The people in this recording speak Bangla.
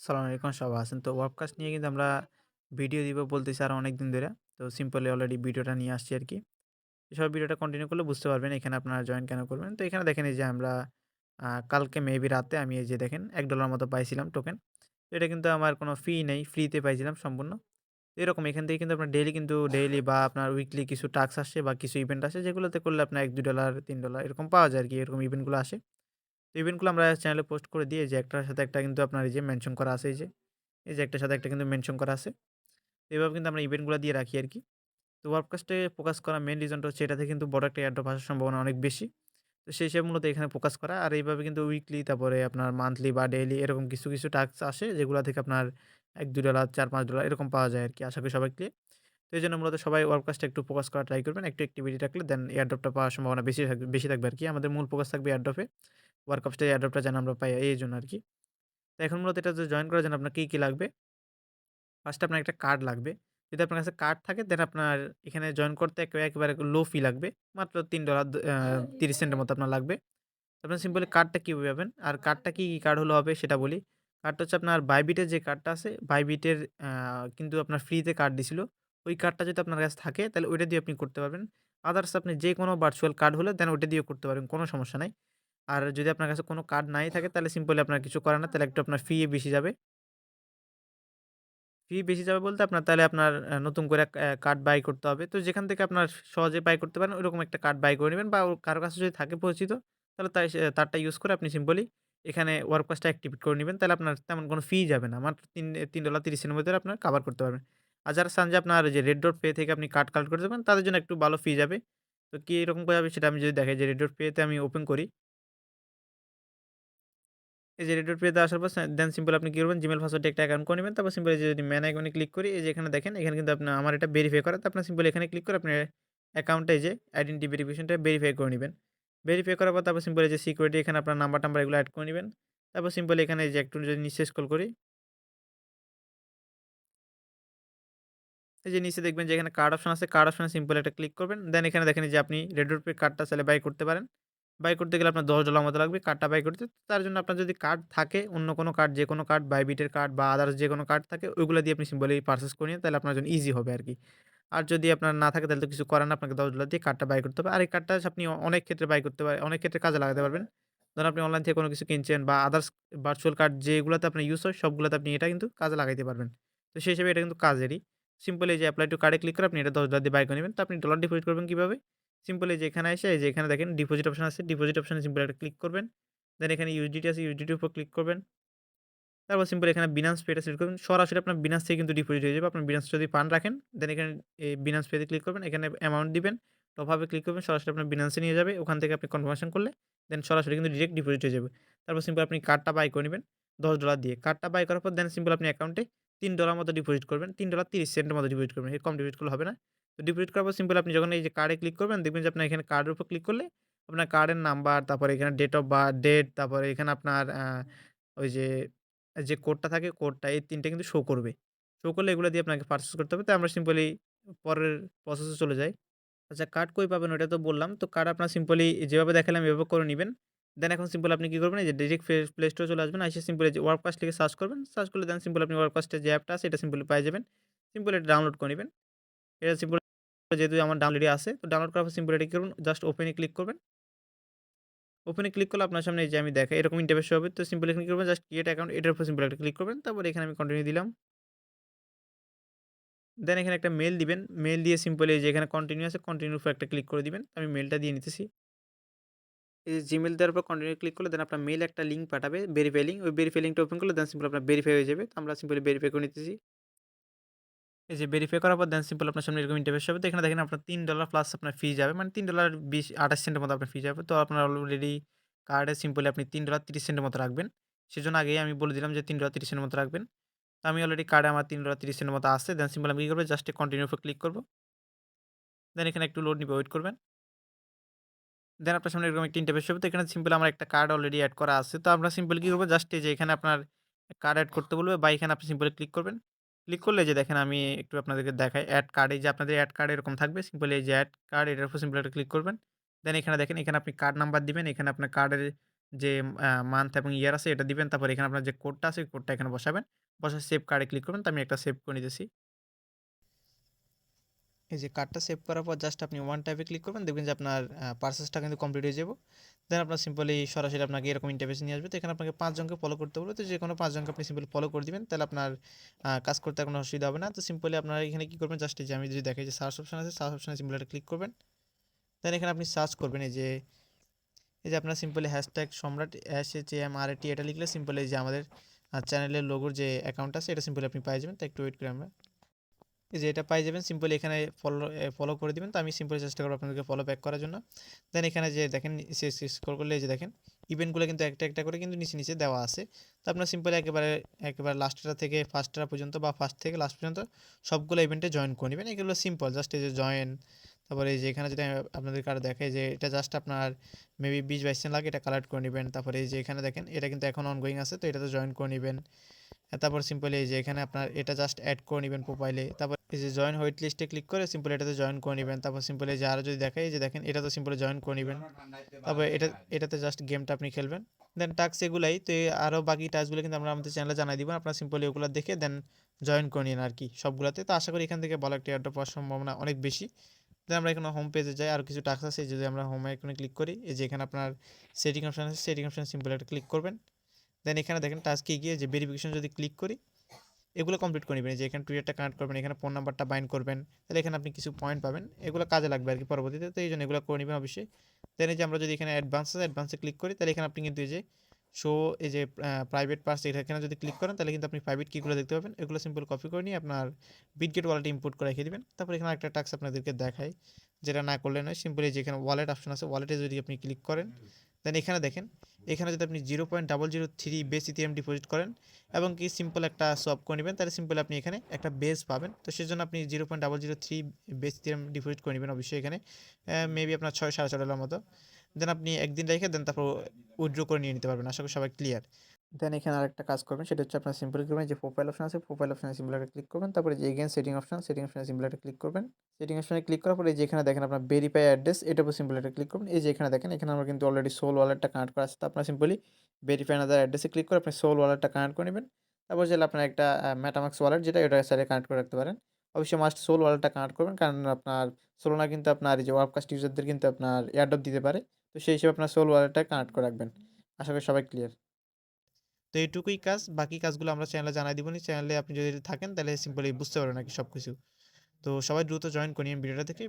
সালাম আলাইকুম সবাই আছেন। তো ওয়েবকাস্ট নিয়ে কিন্তু আমরা ভিডিও দিব বলতেছি আরও অনেকদিন ধরে তো সিম্পলি অলরেডি ভিডিওটা নিয়ে আসছি আরকি। সবাই ভিডিওটা কন্টিনিউ করলে বুঝতে পারবেন এখানে আপনারা জয়েন কেন করবেন। তো এখানে দেখেন এই যে আমরা কালকে মেবি রাতে আমি এই যে দেখেন এক ডলার মতো পাইছিলাম টোকেন। তো এটা কিন্তু আমার কোনো ফি নেই, ফ্রিতে পাইছিলাম সম্পূর্ণ। এরকম এখান থেকে কিন্তু আপনার ডেইলি কিন্তু ডেইলি বা আপনার উইকলি কিছু টাস্ক আসছে বা কিছু ইভেন্ট আসে যেগুলোতে করলে আপনার $১-$২, $৩ এরকম পাওয়া যায় আর কি এরকম ইভেন্টগুলো আসে। তো ইভেন্টগুলো আমরা চ্যানেলে পোস্ট করে এই যে একটার সাথে একটা কিন্তু আপনার এই যে মেনশন করা আছে এই যে। এই যে একটার সাথে একটা কিন্তু মেনশন করা আছে। তো এভাবে কিন্তু আমরা ইভেন্টগুলো দিয়ে রাখি আর কি তো ওয়েবকাস্টে ফোকাস করা মেইন রিজনটা হচ্ছে এটাতে কিন্তু বড় একটা এয়ারড্রপ আসার সম্ভাবনা অনেক বেশি। তো সেই হিসেবে মূলত এখানে ফোকাস করা। আর এইভাবে কিন্তু উইকলি তারপরে আপনার মান্থলি বা ডেইলি এরকম কিছু, কিছু টাস্ক আসে যেগুলা থেকে আপনার $১-$২, $৪-৫ এরকম পাওয়া যায় আর কি আশা করি সবাই ক্লিয়ার। তো এইজন্য মূলত সবাই ওয়েবকাস্টে একটু ফোকাস করা ট্রাই করবেন। একটু অ্যাক্টিভিটি রাখলে দেন এয়ারড্রপটা পাওয়ার সম্ভাবনা বেশি থাকবে বেশি থাকবে আর কি আমাদের মূল ফোকাস থাকবে এয়ারড্রপে। ওয়ারকাপসটা এয়ারড্রপটা যেন আমরা পাই এই জন্য আর কি তো এখন মূলত এটাতে জয়েন করার জন্য আপনার কী কী লাগবে? ফার্স্ট আপনার একটা কার্ড লাগবে। যদি আপনার কাছে কার্ড থাকে দেন আপনার এখানে জয়েন করতে একে একেবারে লো ফি লাগবে। মাত্র তিন ডলার তিরিশ সেন্টের মতো আপনার লাগবে। আপনার সিম্পলি কার্ডটা কীভাবে পাবেন? আর কার্ডটা কী কী কার্ড হলে হবে সেটা বলি। কার্ডটা হচ্ছে আপনার বাইবিটের যে কার্ডটা আছে, বাইবিটের কিন্তু আপনার ফ্রিতে কার্ড দিছিল। ওই কার্ডটা যদি আপনার কাছে থাকে তাহলে ওইটা দিয়ে আপনি করতে পারবেন। আদার্স আপনি যে কোনো ভার্চুয়াল কার্ড হলে দেন ওইটা দিয়েও করতে পারবেন। কোনো সমস্যা নাই। আর যদি আপনার কাছে কোনো কার্ড নাই থাকে, তাহলে সিম্পলি আপনার কিছু করে না। তাহলে একটু আপনার ফি বেশি যাবে। ফি বেশি যাবে বলতে আপনার, তাহলে আপনার নতুন করে কার্ড বাই করতে হবে। তো যেখান থেকে আপনার সহজে বাই করতে পারেন, ওইরকম একটা কার্ড বাই করে নেবেন বা কারও কাছে যদি থাকে পরিচিত, তাহলে তাই তারটা ইউজ করে আপনি সিম্পলি এখানে ওয়ারপাসটা অ্যাক্টিভেট করে নেবেন তাহলে আপনার তেমন কোনো ফি যাবে না। মাত্র তিন এ $৩.৩০ এর মধ্যে আপনার কাভার করতে পারবেন। আর যারা চান যে আপনার যে রেড ডট পে থেকে আপনি কার্ড কালেক্ট করে যাবেন তাদের জন্য একটু ভালো ফি যাবে। তো কি এরকম করে যাবে সেটা আমি যদি দেখাই যে রেড ডট পেতে আমি ওপেন করি। এই যে রেডিওর পেতে আসার পর দেন সিম্পল আপনি কি করবেন জিমেইল পাসওয়ার্ড একটা অ্যাকাউন্ট করে নিবেন। তারপর সিম্পল যদি ম্যান আইকনে ক্লিক করি, এই যে এখানে দেখেন এখানে কিন্তু আপনার আমার এটা ভেরিফাই করা। তো আপনার সিম্পল এখানে ক্লিক করে আপনার অ্যাকাউন্টে যে আইডেন্টি ভেরিফিকেশনটা ভেরিফাই করে নেবেন ভেরিফাই করার পর তারপর সিম্পল যে সিকিউরিটি এখানে আপনার নাম্বার-টাম্বার এগুলো অ্যাড করে নিবেন। তারপর সিম্পল এখানে যে একটু যদি নিচে স্ক্রল করি এই যে নিচে দেখবেন যে এখানে কার্ড অপশন আছে। কার্ড অপশনে সিম্পল একটা ক্লিক করবেন। দেন এখানে দেখেন যে আপনি রেডিওর পে কার্ডটা চাইলে বাই করতে পারেন। বাই করতে গেলে আপনার $১০ মতো লাগবে কার্ডটা বাই করতে। তার জন্য আপনার যদি কার্ড থাকে, অন্য কোনো কার্ড যে কোনো কার্ড বাইবিটের কার্ড বা আদার্স যে কোনো কার্ড থাকে, ওইগুলো দিয়ে আপনি সিম্পলি পারচেজ করে নিন তাহলে আপনার জন্য ইজি হবে আর কি আর যদি আপনার না থাকে তাহলে তো কিছু করার না। আপনাকে $১০ দিয়ে কার্ডটা বাই করতে হবে। আর এই কার্ডটা আপনি অনেক ক্ষেত্রে বাই করতে পারেন অনেক ক্ষেত্রে কাজে লাগাতে পারবেন। ধরুন আপনি অনলাইন থেকে কোনো কিছু কিনছেন বা আদার্স ভার্চুয়াল কার্ড যেগুলোতে আপনার ইউজ হয়, সবগুলোতে আপনি এটা কিন্তু কাজে লাগাইতে পারবেন। তো সেই হিসেবে এটা কিন্তু কাজেরই। সিম্পল যে অ্যাপ্লাই টু কার্ডে ক্লিক করে আপনি এটা $১০ দিয়ে বাই করে নেবেন তো আপনি ডলার ডিপোজিট করবেন কীভাবে? সিম্পল যেখানে এসে এই যে এখানে দেখেন ডিপোজিট অপশন আছে। ডিপোজিট অপশনে সিম্পল একটা ক্লিক করবেন। দেন এখানে ইউজিটি আছে, ইউএসডিটির উপর ক্লিক করবেন। তারপর সিম্পল এখানে Binance Pay টা সিলেক্ট করবেন। সরাসরি আপনার Binance থেকে কিন্তু ডিপোজিট হয়ে যাবে। আপনার বিনান্স যদি ফান্ড রাখেন, দেন এখানে এই Binance Pay তে ক্লিক করবেন। এখানে অ্যামাউন্ট দিবেন। টপ আপ এ ক্লিক করবেন। সরাসরি আপনার এ নিয়ে যাবে। ওখান থেকে আপনি কনফার্মেশন করলে দেন সরাসরি কিন্তু ডিরেক্ট ডিপোজিট হয়ে যাবে। তারপর সিম্পল আপনি কার্ডটা বাই করে নিবেন $১০ দিয়ে। কার্ডটা বাই করার পর দেন সিম্পল আপনি অ্যাকাউন্টে তিন ডলার মতো ডিপোজিট করবেন। $৩.৩০ সেন্টের মতো ডিপোজিট করবেন। এর কম ডিপোজিট করলে হবে না। তো ডিপোজিট করার পর সিম্পল আপনি যখন এই যে কার্ডে ক্লিক করবেন দেখবেন যে আপনার এখানে কার্ডের উপর ক্লিক করলে আপনার কার্ডের নাম্বার, তারপরে এখানে ডেট অফ বার্থ, ডেট তারপরে এখানে আপনার ওই যে, যে কোডটা থাকে কোডটা এই ৩ টা কিন্তু শো করবে। শো করলে এগুলো দিয়ে আপনাকে পারচেজ করতে হবে। তো আমরা সিম্পলি পরের প্রসেসে চলে যাই। আচ্ছা কার্ড কই পাবেন ওইটা তো বললাম। তো কার্ড আপনার সিম্পলি যেভাবে দেখালাম এভাবে করে নিবেন। দেন এখন সিম্পল আপনি কী করবেন যে ডিরেক্ট প্লে স্টোরে চলে আসবেন। আইসা সিম্পল যে ওয়ারপাস লিখে সার্চ করবেন। সার্চ করলে দেন সিম্পল আপনি ওয়ারপাসটের যে অ্যাপটা আছে এটা সিম্পলি পাই যাবেন। সিম্পল এটা ডাউনলোড করে নিবেন। এটা সিম্পল যেহেতু আমার ডাউনলোডই আছে। তো ডাউনলোড করার পর সিম্পল এটা করুন জাস্ট ওপেনে ক্লিক করবেন। ওপেনে ক্লিক করলে আপনার সামনে এই যে আমি দেখাই এরকম ইন্টারফেস হবে। তো সিম্পল এখানে করবেন জাস্ট ক্রিয়েট অ্যাকাউন্ট এটার উপর সিম্পল একটা ক্লিক করবেন। তারপর এখানে আমি কন্টিনিউ দিলাম। দেন এখানে একটা মেল দিবেন। মেল দিয়ে সিম্পলি যে এখানে কন্টিনিউ আছে কন্টিনিউর উপর একটা ক্লিক করে দিবেন। আমি মেলটা দিয়ে নিতেছি। এই যে জিমেইল দেওয়ার পর কন্টিনিউ ক্লিক করলে দেন আপনার মেল একটা লিঙ্ক পাঠাবে ভেরিফাই লিঙ্ক। ওই ভেরিফাই লিঙ্কটা ওপেন করলে দেন সিম্পল আপনার ভেরিফাই হয়ে যাবে। তো আমরা সিম্পলি ভেরিফাই করে নিতেছি। এই যে ভেরিফাই করার পর দেন সিম্পল আপনার সামনে এরকম ইন্টারফেস হবে। তো এখানে দেখেন আপনার $৩ প্লাস আপনার ফি যাবে। মানে $৩.২০ সেন্টের মতো আপনার ফি যাবে। তো আপনার অলরেডি কার্ডে সিম্পলি আপনি $৩.৩০ সেন্টের মতো রাখবেন। সেজন্য আগেই আমি বলে দিলাম যে $৩.৩০ এর মতো রাখবেন। তো আমি অলরেডি কার্ডে আমার $৩.৩০ সেন্টের মতো আছে। দেন সিম্পল আমি কী করব জাস্ট কন্টিনিউ উপর ক্লিক করব দেন এখানে একটু লোড নিবে ওয়েট করবেন। দেন আপনার সামনে এরকম একটা ইন্টারফেস হবে। তো এখানে সিম্পল আমার একটা কার্ড অলরেডি অ্যাড করা আছে। তো আমরা সিম্পল কী করব জাস্ট এই যে এখানে আপনার কার্ড অ্যাড করতে বলবে বা এখানে আপনি সিম্পলি ক্লিক করবেন। ক্লিক করলে যে দেখেন আমি একটু আপনাদেরকে দেখাই অ্যাড কার্ডে যে আপনাদের অ্যাড কার্ড এরকম থাকবে। সিম্পল এই যে অ্যাড কার্ড এটার উপর সিম্পল একটা ক্লিক করবেন। দেন এখানে দেখেন এখানে আপনি কার্ড নাম্বার দিবেন। এখানে আপনার কার্ডের যে মান্থ এবং ইয়ার আছে এটা দিবেন। তারপর এখানে আপনার যে কোডটা আছে, কোডটা এখানে বসাবেন। বসে সেভ কার্ডে ক্লিক করবেন। তো আমি একটা সেভ করে নিতেছি। এই যে কার্ডটা সেভ করার পর জাস্ট আপনি ওয়ান টাইপে ক্লিক করবেন। দেখবেন যে আপনার পার্সেসটা কিন্তু কমপ্লিট হয়ে যাব। দেন আপনার সিম্পলি সরাসরি আপনাকে এরকম ইন্টারফেসে নিয়ে আসবে। তো এখানে আপনাকে পাঁচজনকে ফলো করতে বলবে। তো যে কোনো পাঁচজনকে আপনি সিম্পলি ফলো করে দিবেন। তাহলে আপনার কাজ করতে কোনো অসুবিধা হবে না। তো সিম্পলি আপনারা এখানে কী করবেন জাস্ট যে আমি যদি দেখাই যে সার্চ অপশান আছে, সার্চ অপশানে সিম্পলি এটা ক্লিক করবেন। দেন এখানে আপনি সার্চ করবেন এই যে এই যে আপনার সিম্পলি হ্যাশট্যাগ সম্রাট এস-এইচ-এ-এম-আর-এ-টি এটা লিখলে সিম্পলি যে আমাদের চ্যানেলের লোগোর যে অ্যাকাউন্ট আছে এটা সিম্পলি আপনি পেয়ে যাবেন। তো একটু ওয়েট করে আমরা। যে এটা পাই যাবেন সিম্পলি এখানে ফলো ফলো করে দিবেন। তো আমি সিম্পলি চেষ্টা করব আপনাদেরকে ফলো ব্যাক করার জন্য। দেন এখানে যে দেখেন নিচে স্ক্রল করলে এই যে দেখেন ইভেন্টগুলো কিন্তু একটা, একটা করে কিন্তু নিচে, নিচে দেওয়া আছে। তো আপনার সিম্পলি একেবারে, একেবারে লাস্টটা থেকে ফার্স্টটা পর্যন্ত বা ফার্স্ট থেকে লাস্ট পর্যন্ত সবগুলো ইভেন্টে জয়েন করে নেবেন এগুলো সিম্পল জাস্ট এই যে জয়েন তারপরে এই যে এখানে যদি আমি আপনাদেরকে আরও দেখাই যে এটা জাস্ট আপনার মেবি ২০-২২ দিন লাগে এটা কালেক্ট করে নিবেন। তারপরে এই যে এখানে দেখেন, এটা কিন্তু এখন অনগোয়িং আছে। তো এটাতে জয়েন করে নিবেন। তারপর সিম্পলি এই যে এখানে আপনার এটা জাস্ট অ্যাড করে নিবেন প্রোফাইলে। তারপর এই যে জয়েন হোয়াইট লিস্টে ক্লিক করে সিম্পলি এটাতে জয়েন করে নিবেন। তারপর সিম্পলি যে আরও যদি এই যে দেখেন এটা তো সিম্পলি জয়েন করে নিবেন। তারপর এটা, এটাতে জাস্ট গেমটা আপনি খেলবেন। দেন টাস্ক এগুলাই। তো আরও বাকি টাস্কগুলো কিন্তু আমরা আমাদের চ্যানেলে জানাই দিব। আপনারা সিম্পলি ওগুলো দেখে দেন জয়েন করে নিন আর কি সবগুলোতে তো আশা করি এখান থেকে ভালো একটা এয়ারড্রপ পাওয়ার সম্ভাবনা অনেক বেশি। দেন আমরা এখানে হোম পেজে যাই। আরও কিছু টাস্ক আছে যদি আমরা হোম আইকনে ক্লিক করি। এই যে এখানে আপনার সেটিং অপশন আছে। সেটিং অপশনে সিম্পলি একটা ক্লিক করবেন। দেন এখানে দেখেন টাস্কে গিয়ে যে ভেরিফিকেশন যদি ক্লিক করি এগুলো কমপ্লিট করে নিবেন। যে এখানে টুইটারটা কানেক্ট করবেন, এখানে ফোন নাম্বারটা বাইন্ড করবেন। তাহলে এখানে আপনি কিছু পয়েন্ট পাবেন। এগুলো কাজে লাগবে আর কি পরবর্তীতে। তো এই জন্য এগুলো করে নিবেন অবশ্যই। দেন এই যে আমরা যদি এখানে অ্যাডভান্স অ্যাডভান্সে ক্লিক করি তাহলে এখানে আপনি কিন্তু এই যে শো এই যে প্রাইভেট পার্স এখানে যদি ক্লিক করেন, তাহলে কিন্তু আপনি প্রাইভেট কিগুলো দেখতে পাবেন। এগুলো সিম্পল কপি করে নিয়ে আপনার বিটগেট ওয়ালেটে ইম্পোর্ট করে রেখে দিবেন। তারপর এখানে আরেকটা টাস্ক আপনাদেরকে দেখাই। যেটা না করলে নয় সিম্পলি যে, এখানে ওয়ালেট অপশন আছে। ওয়ালেটে যদি আপনি ক্লিক করেন দেন এখানে দেখেন, এখানে যদি আপনি 0.003 বেস ইথিরিয়াম ডিপোজিট করেন এবং কি সিম্পল একটা সোয়াপ করে নিবেন, তাহলে সিম্পলি আপনি এখানে একটা বেস পাবেন। তো সেজন্য আপনি 0.003 বেস ইথিরিয়াম ডিপোজিট করে নিবেন অবশ্যই এখানে। মেবি আপনার ৬ ৬.৫ ডলার মতো। দেন আপনি একদিন রেখে দেন তারপর উইথড্র করে নিয়ে নিতে পারবেন। আশা করি সবাই ক্লিয়ার। দেন এখানে আরেকটা কাজ করবেন সেটা হচ্ছে আপনার সিম্পলি করবেন যে প্রোফাইল অপশন আছে। প্রোফাইল অপশনে সিম্পলি একটা ক্লিক করবেন। তারপরে যে এগেইন সেটিং অপশন, সেটিং অপশনে সিম্পলি একটা ক্লিক করবেন। সেটিং অপশনে ক্লিক করার পরে এই যে এখানে দেখেন আপনার ভেরিফাই অ্যাড্রেস এটার উপর সিম্পলি একটা ক্লিক করবেন। এই যে এখানে দেখেন এখানে আমরা কিন্তু অলরেডি সোল ওয়ালেটটা কানেক্ট করা আছে। তো আপনারা সিম্পলি ভেরিফাই আনাদার অ্যাড্রেসে ক্লিক করে আপনি সোল ওয়ালেটটা কানেক্ট করে নিবেন। তারপর চাইলে আপনার একটা মেটামাস্ক ওয়ালেট যেটা এটা চাইলে কানেক্ট করে রাখতে পারেন। অবশ্যই মাস্ট সোল ওয়ালেটটা কানেক্ট করবেন। কারণ আপনার সোলোনা কিন্তু আপনার এই যে ওয়াবকাস্ট ইউজারদের কিন্তু আপনার এয়ারড্রপ দিতে পারে। তো সেই হিসেবে আপনার সোল ওয়ালেটটা কানেক্ট করে রাখবেন। আশা করি সবাই ক্লিয়ার। তো এইটুকুই কাজ। বাকি কাজগুলো আমরা চ্যানেলে জানাই দিবনি। চ্যানেলে আপনি যদি থাকেন, তাহলে সিম্পলি বুঝতে পারবেন নাকি সব কিছু তো সবাই দ্রুত জয়েন করিয়ে ভিডিওটা থেকে।